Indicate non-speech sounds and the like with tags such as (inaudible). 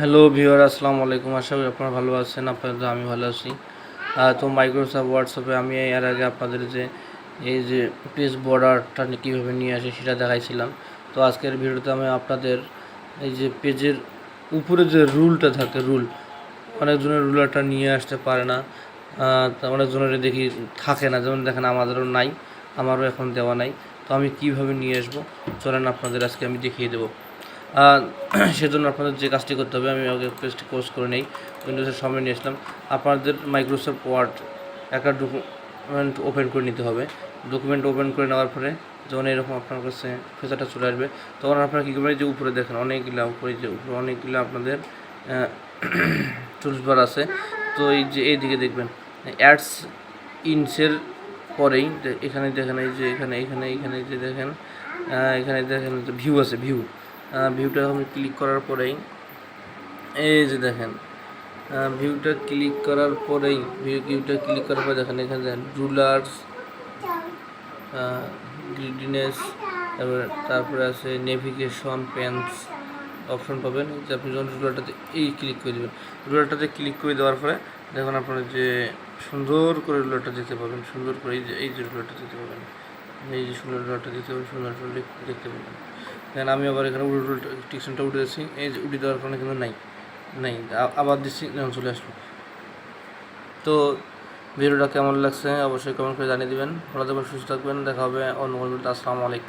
Hello viewer আসসালামু আলাইকুম। আশা করি আপনারা ভালো আছেন, আপনাদের আমি ভালো আছি। তো মাইক্রোসফট হোয়াটসঅ্যাপে আমি এর আগে আপনাদের যে, এই যে পেজ বর্ডারটা কীভাবে নিয়ে আসে সেটা দেখাইছিলাম। তো আজকের ভিডিওতে আমি আপনাদের এই যে পেজের উপরে যে রুলটা থাকে, রুল, অনেকজনের রুলারটা নিয়ে আসতে পারে না। অনেকজনের দেখি থাকে না। যেমন দেখেন, আমাদেরও নাই, আমারও এখন দেওয়া নাই। তো আমি কীভাবে নিয়ে আসব? চলেন আপনাদের আজকে আমি দেখিয়ে দেবো। (clears throat) সেজন্য আপনাদের যে কাজটি করতে হবে, আমি আগে পেজটি কোর্স করে নেই উইন্ডোজের সামনে নিয়ে আসলাম। আপনাদের মাইক্রোসফট ওয়ার্ড একটা ডকুমেন্ট ওপেন করে নিতে হবে। ডকুমেন্ট ওপেন করে নেওয়ার পরে যখন এরকম আপনার কাছে ফেসাটা চলে আসবে, তখন আপনারা কী করবেন যে উপরে দেখেন, অনেকগুলো উপরে যে উপরে অনেকগুলো আপনাদের টুলস বার (clears throat) আছে। তো এই যে এইদিকে দেখবেন অ্যাডস ইনসের পরেই এখানে দেখেন, এই যে এখানে এখানে এখানে যে দেখেন এখানে দেখেন যে ভিউ আছে ভিউ ভিউটা আমি ক্লিক করার পরেই, এই যে দেখেন ভিউটা ক্লিক করার পরেই ভিউ ভিউটা ক্লিক করার পরে দেখেন, এখানে দেখেন রুলার্স গ্রিডিনেস তারপরে তারপরে আছে নেভিগেশন পেন্স অপশন পাবেন, যে আপনি যখন রুলারটাতে এই ক্লিক করে দেবেন রুলারটাতে ক্লিক করে দেওয়ার পরে দেখুন আপনারা যে সুন্দর করে রুলারটা যেতে পারবেন, সুন্দর করে এই যে এই যে রুলারটা যেতে পারবেন। এই যে সুন্দর ডলারটা পারবেন সুন্দর করে লিখ- দেখতে পাবেন। দেখেন আমি আবার এখানে উল্টো টিকশনটা উঠে দিচ্ছি। এই যে উঠে দেওয়ার কারণে কিন্তু নাই। নাই। আবার দিচ্ছি যেমন চলে আসলো। তো ভিডিওটা কেমন লাগছে অবশ্যই কমেন্ট করে জানিয়ে দেবেন। ভালো থাকবেন, সুস্থ থাকবেন। দেখা হবে অন্য কোনো। আসসালামু আলাইকুম।